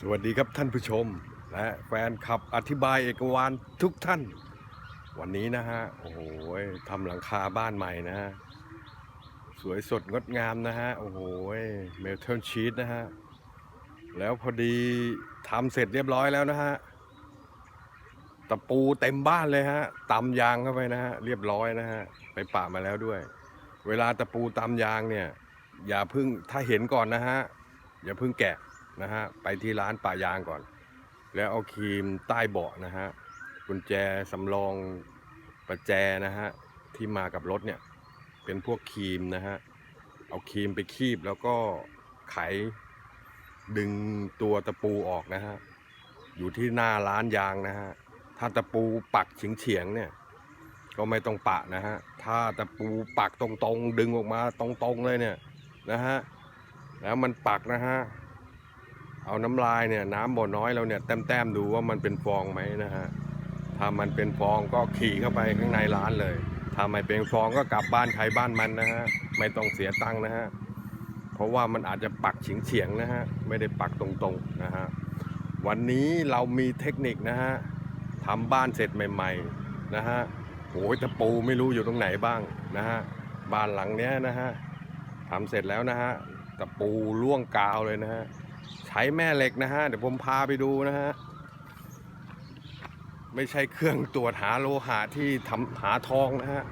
สวัสดีครับท่านผู้ชมและแฟนคลับอธิบายเอกวานทุกท่าน วันนี้นะฮะโอ้โหทำหลังคาบ้านใหม่นะฮะสวยสดงดงามนะฮะโอ้โหเมลเทนชีตนะฮะแล้วพอดีทำเสร็จเรียบร้อยแล้วนะฮะตะปูเต็มบ้านเลยฮะตำยางเข้าไปนะฮะเรียบร้อยนะฮะไปปะมาแล้วด้วย เวลาตะปูตำยางเนี่ย อย่าเพึ่งถ้าเห็นก่อนนะฮะอย่าเพึ่งแกะ นะฮะไปที่ร้านป่ายางก่อน แล้วเอาครีมใต้เบาะนะฮะกุญแจสำรองประแจนะฮะที่มากับรถเนี่ยเป็นพวกครีมนะฮะเอาครีมไปคีบแล้วก็ไขดึงตัวตะปูออกนะฮะอยู่ที่หน้าร้านยางนะฮะถ้าตะปูปักเฉียงเฉียงเนี่ยก็ไม่ต้องปะนะฮะ ถ้าตะปูปักตรงๆ ดึงออกมาตรงๆเลยเนี่ยนะฮะ แล้วมันปักนะฮะ เอาน้ำลายเนี่ยน้ำบ่อน้อยเราเนี่ยแต้มๆดูว่ามันเป็นฟองไหมนะฮะถ้ามันเป็นฟองก็ขี่เข้าไปข้างในร้านเลยถ้าไม่เป็นฟองก็กลับบ้านใครบ้านมันนะฮะไม่ต้องเสียตังค์นะฮะเพราะว่ามันอาจจะปักเฉียงๆนะฮะไม่ได้ปักตรงๆนะฮะวันนี้เรามีเทคนิคนะฮะทำบ้านเสร็จใหม่ๆนะฮะโอ้ยตะปูไม่รู้อยู่ตรงไหนบ้างนะฮะบ้านหลังเนี้ยนะฮะทำเสร็จแล้วนะฮะตะปูล่วงกาวเลยนะฮะ ใช้แม่เหล็กนะฮะ เดี๋ยวผมพาไปดูนะฮะ ไม่ใช่เครื่องตรวจหาโลหะที่ทำหาทองนะฮะ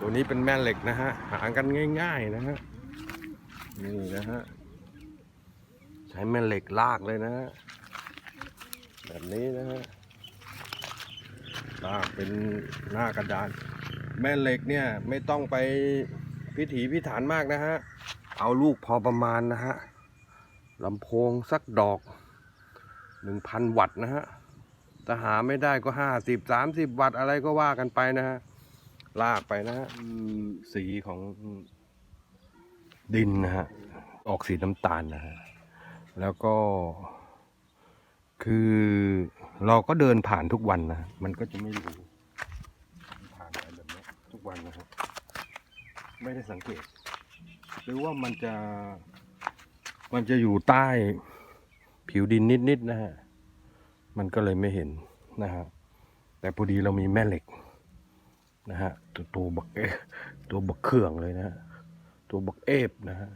ตัวนี้เป็นแม่เหล็กนะฮะ หากันง่าย ๆ นะฮะ นี่นะฮะ ใช้แม่เหล็กลากเลยนะฮะ แบบนี้นะฮะลากเป็นหน้ากระดาน แม่เหล็กเนี่ยไม่ต้องไปพิถีพิถันมากนะฮะ เอาลูกพอประมาณนะฮะ ลำโพงสักดอกหนึ่งพันวัตต์นะฮะถ้าหาไม่ได้ก็ห้าสิบสามสิบวัตต์อะไรก็ว่ากันไปนะฮะ ลากไปนะฮะสีของดินนะฮะ ออกสีน้ำตาลนะฮะ แล้วก็ คือเราก็เดินผ่านทุกวันนะ มันก็จะไม่รู้ผ่านไปแบบนี้ทุกวันนะครับ ไม่ได้สังเกต หรือว่ามันจะ มันจะอยู่ใต้ผิวดินนิดๆนะฮะ มันก็เลยไม่เห็นนะฮะ แต่พอดีเรามีแม่เหล็กนะฮะ ตัวตัวบักเอตัวบักเครื่องเลยนะฮะ ตัวบักเอฟนะฮะ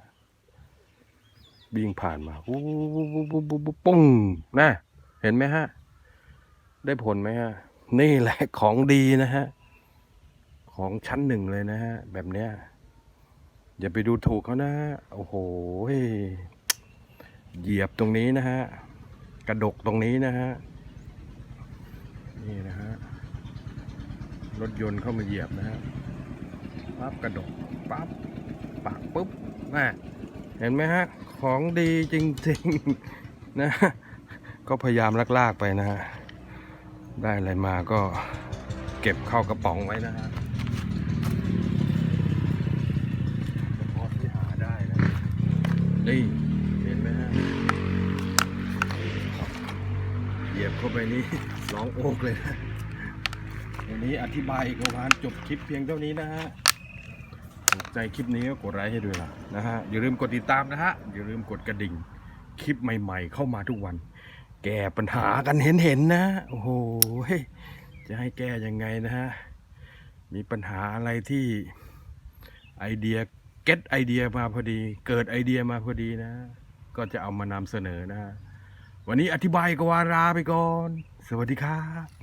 วิ่งผ่านมาปุ๊บปุ๊บปุ๊บปุ๊บปุ้งนะเห็นไหมฮะ ได้ผลไหมฮะ นี่แหละของดีนะฮะ ของชั้นหนึ่งเลยนะฮะ แบบเนี้ยอย่าไปดูถูกเขานะ โอ้โหห ยียบตรงนี้นะฮะ กระดกตรงนี้นะฮะ นี่นะฮะ รถยนต์เข้ามาเหยียบนะฮะ ปั๊บกระดก ปั๊บปักปุ๊บน่ะเห็นไหมฮะ ของดีจริงๆนะ ก็พยายามลากๆไปนะฮะ ได้อะไรมาก็เก็บเข้ากระป๋องไว้นะฮะเฉพาะที่หาได้นะนี่ ยียบเข้าไปนี่ร้องโอกเลยนะวันนี้อธิบายกวานจบคลิปเพียงเท่านี้นะฮะถูกใจคลิปนี้ก็กดไลค์ให้ด้วยล่ะนะฮะอย่าลืมกดติดตามนะฮะอย่าลืมกดกระดิ่งคลิปใหม่ ๆ เข้ามาทุกวัน แก้ปัญหากันเห็นๆนะโอ้โหจะให้แก้ยังไงนะฮะมีปัญหาอะไรที่ไอเดียเก็ตไอเดียมาพอดี เกิดไอเดียมาพอดีนะ ก็จะเอามานำเสนอนะ วันนี้อธิบายกวาราไปก่อน สวัสดีครับ